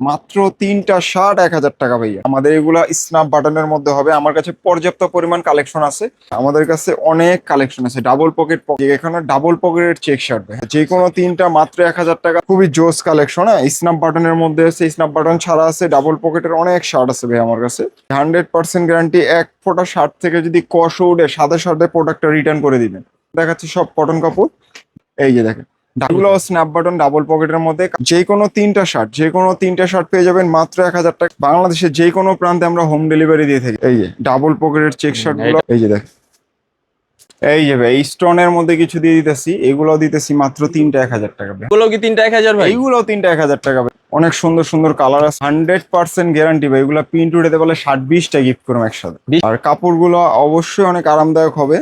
মাত্র তিনটা শার্ট এক হাজার টাকা ভাইয়া। আমাদের এগুলা স্ন্যাপ বাটনের মধ্যে হবে। আমার কাছে পর্যাপ্ত পরিমাণ কালেকশন আছে। আমাদের কাছে অনেক কালেকশন আছে। ডাবল পকেট এখানে ডাবল পকেটের চেক শার্ট যে কোনো তিনটা মাত্র এক হাজার টাকা। খুবই জোস কালেকশন হ্যাঁ? স্ন্যাপ বাটনের মধ্যে আছে। স্ন্যাপ বাটন ছাড়া আছে। ডাবল পকেটের অনেক শার্ট আছে ভাই আমার কাছে। হান্ড্রেড পার্সেন্ট গ্যারান্টি এক ফোটা শার্ট থেকে যদি কষ উঠে, সাদা শার্টে প্রোডাক্টটা রিটার্ন করে দিবেন। দেখাচ্ছি সব কটন কাপড়। এই যে দেখেন। এগুলো স্ন্যাপ বাটন ডাবল পকেটের মধ্যে যে কোনো তিনটা শার্ট যে কোনো তিনটা শার্ট পেয়ে যাবেন মাত্র এক হাজার টাকা। বাংলাদেশের যে কোনো প্রান্তে আমরা হোম ডেলিভারি দিয়ে থাকি। এই যে ডাবল পকেটের চেক শার্টগুলো এই যে দেখ। এই যে ভাই স্টোনের মধ্যে কিছু দিয়ে দিতেছি এগুলো দিতেছি মাত্র তিনটা এক হাজার টাকা। এগুলো কি তিনটা এক হাজার ভাই? এইগুলো তিনটা এক হাজার টাকা। অনেক সুন্দর সুন্দর কালার আছে। হান্ড্রেড পার্সেন্ট গ্যারান্টি ভাই এগুলো প্রিন্ট উঠেতে বলে ষাট বিশটা গিফট করুন একসাথে। আর কাপড়গুলো অবশ্যই অনেক আরামদায়ক হবে।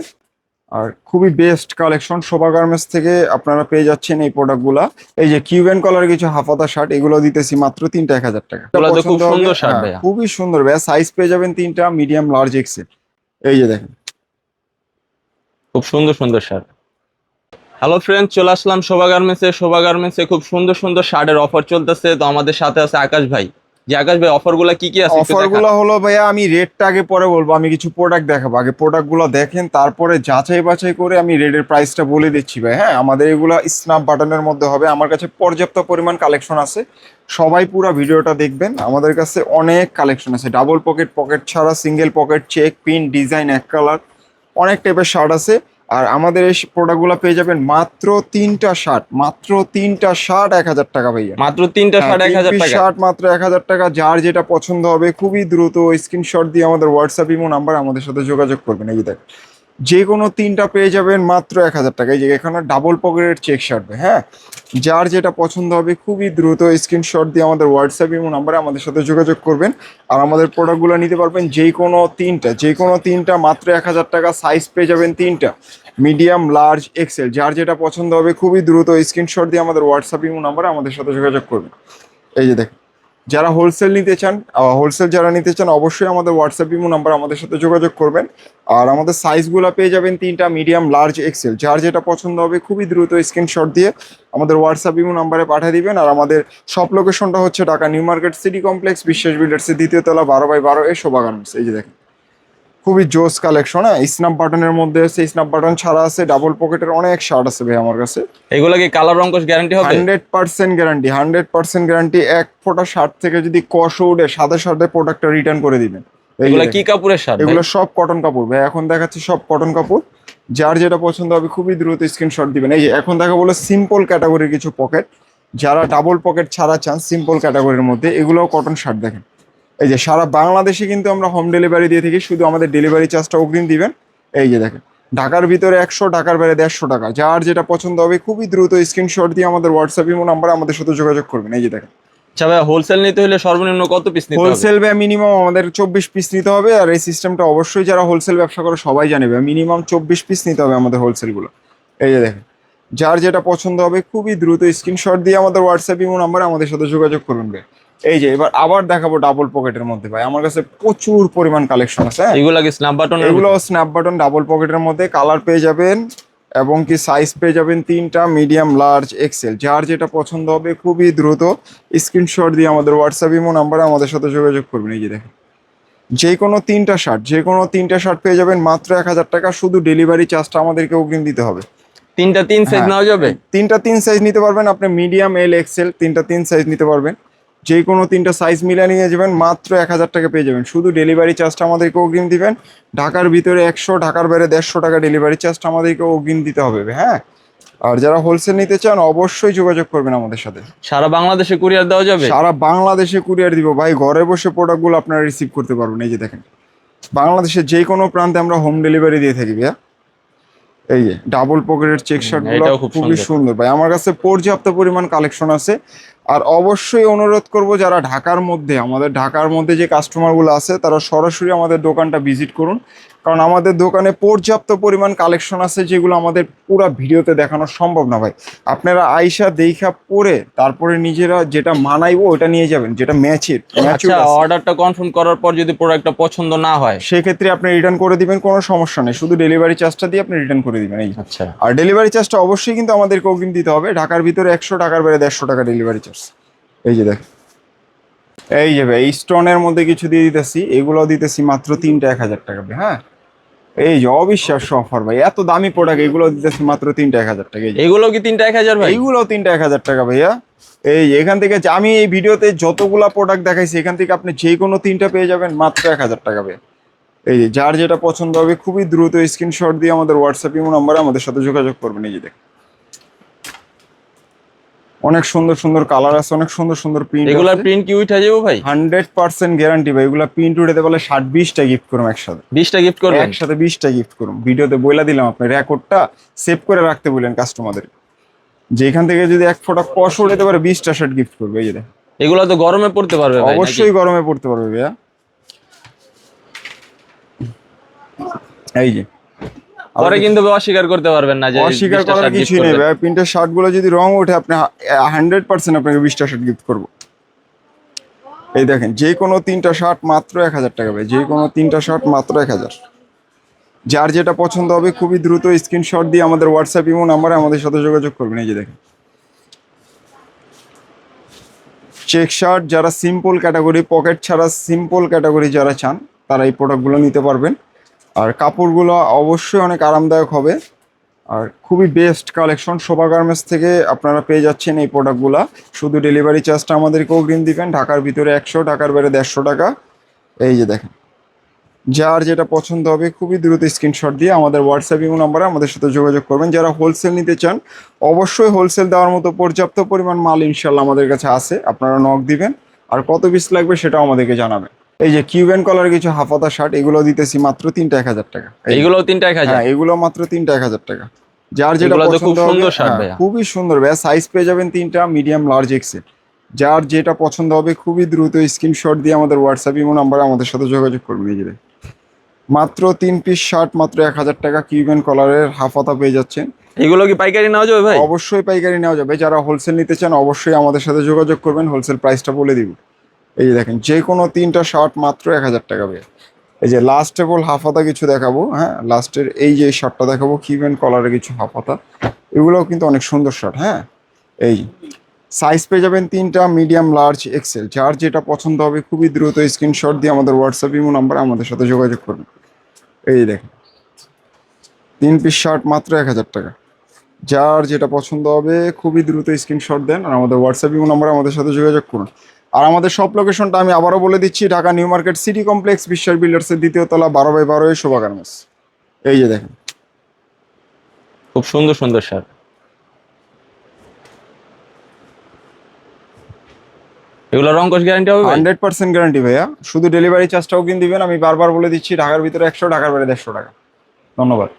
আর খুবই বেস্ট কালেকশন শোভা গার্মেন্টস থেকে আপনারা পেয়ে যাচ্ছেন এই প্রোডাক্টগুলা এই যে কিউবেন কলার কিছু হাফাতা শার্ট এগুলো দিতেছি মাত্র তিনটা এক হাজার টাকা। হ্যাঁ। খুবই সুন্দর ভাইয়া। সাইজ পেয়ে যাবেন তিনটা মিডিয়াম লার্জ এক্সেল এই যে দেখেন। খুব সুন্দর সুন্দর শার্ট হ্যালো ফ্রেন্ড চলে আসলাম শোভা গার্মেন্টসে। শোভা গার্মেন্টসে খুব সুন্দর সুন্দর শার্টের অফার চলতেছে। তো আমাদের সাথে আছে আকাশ ভাই। যে আকাশ ভাই অফারগুলা কি কি আছে একটু অফার দেখান। গুলো হলো ভাইয়া, আমি রেটটা আগে পরে বলব, আমি কিছু প্রোডাক্ট দেখাবো। আগে প্রোডাক্টগুলো দেখেন, তারপরে যাচাই বাছাই করে আমি রেটের প্রাইসটা বলে দিচ্ছি ভাই। হ্যাঁ আমাদের এগুলা স্ন্যাপ বাটনের মধ্যে হবে। আমার কাছে পর্যাপ্ত পরিমাণ কালেকশন আছে। সবাই পুরো ভিডিওটা দেখবেন। আমাদের কাছে অনেক কালেকশন আছে। ডাবল পকেট পকেট ছাড়া single pocket check pin design এক কালার অনেক টাইপের শার্ট আছে। আর আমাদের এই প্রোডাক্টগুলো পেয়ে যাবেন মাত্র তিনটা শার্ট মাত্র তিনটা শার্ট এক হাজার টাকা ভাইয়া। মাত্র তিনটা শার্ট এক হাজার টাকা। শার্ট মাত্র এক হাজার টাকা যার যেটা পছন্দ হবে খুবই দ্রুত স্ক্রিনশট দিয়ে আমাদের হোয়াটসঅ্যাপ ইমো নাম্বার আমাদের সাথে যোগাযোগ করবেন। এই দেখ যে কোনো তিনটা পেয়ে যাবেন মাত্র এক হাজার টাকায় যে এখানে ডাবল পকেটের চেক শার্ট হ্যাঁ? যার যেটা পছন্দ হবে খুবই দ্রুত স্ক্রিনশট দিয়ে আমাদের হোয়াটসঅ্যাপ ইমো নাম্বারে আমাদের সাথে যোগাযোগ করবেন। আর আমাদের প্রোডাক্টগুলো নিতে পারবেন যে কোনো তিনটা যে কোনো তিনটা মাত্র এক হাজার টাকা সাইজ পেয়ে যাবেন তিনটা। মিডিয়াম লার্জ এক্সেল যার যেটা পছন্দ হবে খুবই দ্রুত স্ক্রিনশট দিয়ে আমাদের হোয়াটসঅ্যাপ ইমো নাম্বারে আমাদের সাথে যোগাযোগ করবেন। এই যে দেখেন। যারা হোলসেল নিতে চান হোলসেল যারা নিতে চান, অবশ্যই আমাদের হোয়াটসঅ্যাপ ইমো নাম্বার আমাদের সাথে যোগাযোগ করবেন। আর আমাদের সাইজগুলো পেয়ে যাবেন তিনটা মিডিয়াম লার্জ এক্সেল যার যেটা পছন্দ হবে, খুবই দ্রুত স্ক্রিনশট দিয়ে আমাদের হোয়াটসঅ্যাপ ইমো নাম্বারে পাঠিয়ে দিবেন। আর আমাদের সব লোকেশনটা হচ্ছে Dhaka new market city complex, Biswas বিল্ডার্সের দ্বিতীয় তলা বারো বাই বারো এ শোভা গার্মেন্টস। এই যে দেখেন। খুবই জোস কালেকশন হ্যাঁ? স্ন্যাপ বাটনের মধ্যে আছে স্ন্যাপ বাটন ছাড়া আছে ডাবল পকেটের অনেক শার্ট আছে ভাই আমার কাছে। এগুলো কি কালার রঙ্কশ গ্যারান্টি হবে? Hundred percent guarantee hundred percent guarantee এক ফোটা শার্ট থেকে যদি কষ উঠে সাদা শার্টে প্রোডাক্টটা রিটার্ন করে দিবেন। এগুলো কি কাপড়ের শার্ট এগুলো সব কটন কাপড় ভাই। এখন দেখাচ্ছি সব কটন কাপড়। যার যেটা পছন্দ হবে খুবই দ্রুত স্ক্রিনশট দিবেন। এই যে এখন দেখা বলে সিম্পল ক্যাটাগরির কিছু পকেট যারা ডাবল পকেট ছাড়া চান সিম্পল ক্যাটাগরির মধ্যে এগুলোও কটন শার্ট দেখেন। এই যে সারা বাংলাদেশে কিন্তু আমরা হোম ডেলিভারি দিয়ে থাকি শুধু আমাদের ডেলিভারি চার্জটা অগ্রিম দিবেন। এই যে দেখেন ঢাকার ভিতরে একশো ঢাকার বাইরে দেড়শো টাকা। যার যেটা পছন্দ হবে খুবই দ্রুত স্ক্রিনশট দিয়ে আমাদের হোয়াটসঅ্যাপ ইমো নাম্বার আমাদের সাথে যোগাযোগ করবেন। এই যে দেখেন। আচ্ছা ভাই হোলসেল নিতে হলে সর্বনিম্ন কত পিস নিতে হবে? হোলসেল ব্যয় মিনিমাম আমাদের চব্বিশ পিস নিতে হবে আর এই সিস্টেমটা অবশ্যই যারা হোলসেল ব্যবসা করে সবাই জানে মিনিমাম চব্বিশ পিস নিতে হবে আমাদের হোলসেলগুলো। এই যে দেখেন যার যেটা পছন্দ হবে খুবই দ্রুত স্ক্রিনশট দিয়ে আমাদের হোয়াটসঅ্যাপ ইমো নাম্বারে আমাদের সাথে যোগাযোগ ভাই এই যে এবার আবার দেখাবো ডাবল পকেটের মধ্যে ভাই। আমার কাছে প্রচুর পরিমাণ কালেকশন আছে হ্যাঁ? এগুলো কি স্ন্যাপ বাটন এগুলো স্ন্যাপ বাটন ডাবল পকেটের মধ্যে কালার পেয়ে যাবেন এবং কি সাইজ পেয়ে যাবেন তিনটা মিডিয়াম লার্জ এক্সেল যার যেটা পছন্দ হবে খুবই দ্রুত স্ক্রিনশট দিয়ে আমাদের হোয়াটসঅ্যাপ ইমো নাম্বারে আমাদের সাথে যোগাযোগ করবেন। এই যে দেখেন যে কোনো তিনটা শার্ট যে কোনো তিনটা শার্ট পেয়ে যাবেন মাত্র এক হাজার টাকা শুধু ডেলিভারি চার্জটা আমাদেরকে অগ্রিম দিতে হবে। তিনটা তিন সাইজ হ্যাঁ। নেওয়া যাবে? তিনটা তিন সাইজ নিতে পারবেন আপনি মিডিয়াম এল এক্সেল তিনটা তিন সাইজ নিতে পারবেন। যে কোনো তিনটা সাইজ মিলে নিয়ে যাবেন মাত্র এক হাজার টাকা পেয়ে যাবেন। শুধু ডেলিভারি চার্জটা আমাদেরকে অগ্রিম দিবেন। ঢাকার ভিতরে একশো ঢাকার বাইরে দেড়শো টাকা ডেলিভারি চার্জটা আমাদেরকে অগ্রিম দিতে হবে হ্যাঁ? আর যারা হোলসেল নিতে চান অবশ্যই যোগাযোগ করবেন আমাদের সাথে। সারা বাংলাদেশে কুরিয়ার দেওয়া যাবে? সারা বাংলাদেশে কুরিয়ার দিব। ভাই ঘরে বসে প্রোডাক্টগুলো আপনারা রিসিভ করতে পারবেন। এই যে দেখেন বাংলাদেশের যে কোনো প্রান্তে আমরা হোম ডেলিভারি দিয়ে থাকি ভাইয়া। এই যে ডাবল পকেটের চেক শার্টগুলো খুবই সুন্দর। সুন্দর। ভাই আমার কাছে পর্যাপ্ত পরিমাণ কালেকশন আছে। আর অবশ্যই অনুরোধ করব যারা ঢাকার মধ্যে আমাদের ঢাকার মধ্যে যে কাস্টমারগুলো আছে তারা সরাসরি আমাদের দোকানটা ভিজিট করুন। কারণ আমাদের দোকানে পর্যাপ্ত পরিমাণ কালেকশন আছে যেগুলো আমাদের পুরো ভিডিওতে দেখানো সম্ভব না ভাই। আপনারা আইসা দেখা পরে তারপরে নিজেরা যেটা মানাইবো ওটা নিয়ে যাবেন যেটা ম্যাচের অর্ডারটা কনফার্ম করার পর যদি প্রোডাক্টটা পছন্দ না হয়? সেক্ষেত্রে আপনি রিটার্ন করে দিবেন কোনো সমস্যা নেই। শুধু ডেলিভারি চার্জটা দিয়ে আপনি রিটার্ন করে দিবেন এই আচ্ছা। আর ডেলিভারি চার্জটা অবশ্যই কিন্তু আমাদেরকে অগ্রিম দিতে হবে। ঢাকার ভিতরে একশো টাকার বাইরে দেড়শো টাকা ডেলিভারি চার্জ এই যে দেখ। এই যে ভাই স্টোনের মধ্যে কিছু দিয়ে দিতেছি এগুলো দিতেছি মাত্র তিনটা এক হাজার টাকা ভাই, হ্যাঁ? এই যে অবিশ্বাস্য অফার ভাই এত দামি প্রোডাক্ট এগুলো দিতেছি মাত্র তিনটা এক হাজার টাকা এই যে। এগুলো কি তিনটা এক হাজার ভাই? এইগুলো তিনটা এক হাজার টাকা ভাইয়া। এই এখান থেকে আমি এই ভিডিওতে যতগুলা প্রোডাক্ট দেখাইছি এখান থেকে আপনি যে কোনো তিনটা পেয়ে যাবেন মাত্র এক হাজার টাকা ভাইয়া। এই যে যার যেটা পছন্দ হবে খুবই দ্রুত স্ক্রিনশট দিয়ে আমাদের হোয়াটসঅ্যাপ ইমো নাম্বারে আমাদের সাথে যোগাযোগ করবেন এই যে দেখেন অনেক সুন্দর সুন্দর কালার আছে অনেক সুন্দর সুন্দর প্রিন্ট এগুলার প্রিন্ট কি উঠে যাব ভাই? হান্ড্রেড পার্সেন্ট গ্যারান্টি ভাই এগুলা প্রিন্ট উঠেতে বলে ষাট বিশটা গিফট করুন একসাথে। বিশটা গিফট করবেন? একসাথে বিশটা গিফট করুন ভিডিওতে বইলা দিলাম আপনি রেকর্ডটা সেভ করে রাখতে বললেন কাস্টমারদের যে এখান থেকে যদি এক ফোঁটা কষ উড়াতে পারে বিশটা শার্ট গিফট করবে এই যে। এগুলো তো গরমে পড়তে পারবে ভাই অবশ্যই গরমে পড়তে পারবে ভাইয়া। এই যে? পরে কিন্তু অস্বীকার করতে পারবেন না যে অস্বীকার করার কিছুই নেই ভাই প্রিন্টের শার্টগুলো যদি রং ওঠে আপনি হান্ড্রেড পার্সেন্ট আপনাকে বিশটা শার্ট গিফট করব। এই দেখেন যে কোনো তিনটা শার্ট মাত্র এক হাজার টাকা ভাই যে কোনো তিনটা শার্ট মাত্র এক হাজার। যার যেটা পছন্দ হবে খুবই দ্রুত স্ক্রিনশট দিয়ে আমাদের হোয়াটসঅ্যাপ ইমো নাম্বারে আমাদের সাথে যোগাযোগ করবেন। এই যে দেখেন। চেক শার্ট যারা সিম্পল ক্যাটাগরি পকেট ছাড়া সিম্পল ক্যাটাগরি যারা চান তারা এই প্রোডাক্টগুলো নিতে পারবেন। আর কাপড়গুলো অবশ্যই অনেক আরামদায়ক হবে। আর খুবই বেস্ট কালেকশন শোভা গার্মেন্টস থেকে আপনারা পেয়ে যাচ্ছেন এই প্রোডাক্টগুলো শুধু ডেলিভারি চার্জটা আমাদেরকে অগ্রিম দিবেন, ঢাকার ভিতরে একশো, ঢাকার বাইরে দেড়শো টাকা। এই যে দেখেন, যার যেটা পছন্দ হবে খুবই দ্রুত স্ক্রিনশট দিয়ে আমাদের হোয়াটসঅ্যাপ ইমো নাম্বারে আমাদের সাথে যোগাযোগ করবেন। যারা হোলসেল নিতে চান, অবশ্যই হোলসেল দেওয়ার মতো পর্যাপ্ত পরিমাণ মাল ইনশাল্লাহ আমাদের কাছে আছে। আপনারা নক দিবেন, আর কত পিস লাগবে সেটাও আমাদেরকে জানাবেন। এই যে কিউবেন কলার কিছু হাফাতা শার্ট এগুলো দিতেছি মাত্র তিনটা এক হাজার টাকা। এইগুলোও তিনটা এক হাজার? হ্যাঁ এগুলো মাত্র তিনটা এক হাজার টাকা। যার যেটা এগুলো পছন্দ হবে হ্যাঁ। খুবই সুন্দর ভাইয়া। সাইজ পেয়ে যাবেন তিনটা মিডিয়াম লার্জ এক্সেল যার যেটা পছন্দ হবে খুবই দ্রুত স্ক্রিনশট দিয়ে আমাদের হোয়াটসঅ্যাপ ইমো নাম্বারে আমাদের সাথে যোগাযোগ করবেন এই যে মাত্র তিন পিস শার্ট মাত্র এক হাজার টাকা কিউবেন কলারের হাফাতা পেয়ে যাচ্ছেন। এগুলো কি পাইকারি নেওয়া যাবে ভাই? অবশ্যই পাইকারি নেওয়া যাবে। যারা হোলসেল নিতে চান অবশ্যই আমাদের সাথে যোগাযোগ করবেন। হোলসেল প্রাইসটা বলে দিব। এই যে দেখেন যে কোনো তিনটা শার্ট মাত্র এক হাজার টাকা ভাইয়া এই যে লাস্ট টেবল হাফাতা কিছু দেখাবো হ্যাঁ? লাস্টের এই যে শার্টটা দেখাবো কিউবেন কলারের কিছু হাফাতা। এগুলোও কিন্তু অনেক সুন্দর শার্ট হ্যাঁ? এই সাইজ পেয়ে যাবেন তিনটা মিডিয়াম লার্জ এক্সেল যার যেটা পছন্দ হবে, খুবই দ্রুত স্ক্রিনশট দিয়ে আমাদের হোয়াটসঅ্যাপ ইমো নাম্বার আমাদের সাথে যোগাযোগ করবেন এই দেখেন, তিন পিস শার্ট মাত্র এক হাজার টাকা। যার যেটা পছন্দ হবে, খুবই দ্রুত স্ক্রিনশট দেন আর আমাদের হোয়াটসঅ্যাপ ইমো নাম্বারে আমাদের সাথে যোগাযোগ করুন। আর আমাদের সব লোকেশনটা আমি আবারও বলে দিচ্ছি Dhaka new market city complex Biswas বিল্ডার্সের দ্বিতীয় তলা বারো বাই বারো শোভা গার্মেন্টস এই যে দেখেন। খুব সুন্দর সুন্দর শার্ট। এগুলো রঙ্কশ গ্যারান্টি হবে হান্ড্রেড পার্সেন্ট গ্যারান্টি ভাইয়া। শুধু ডেলিভারি চার্জটাও কিন দিবেন আমি বারবার বলে দিচ্ছি ঢাকার ভিতরে একশো ঢাকার বাইরে দেড়শো টাকা। ধন্যবাদ।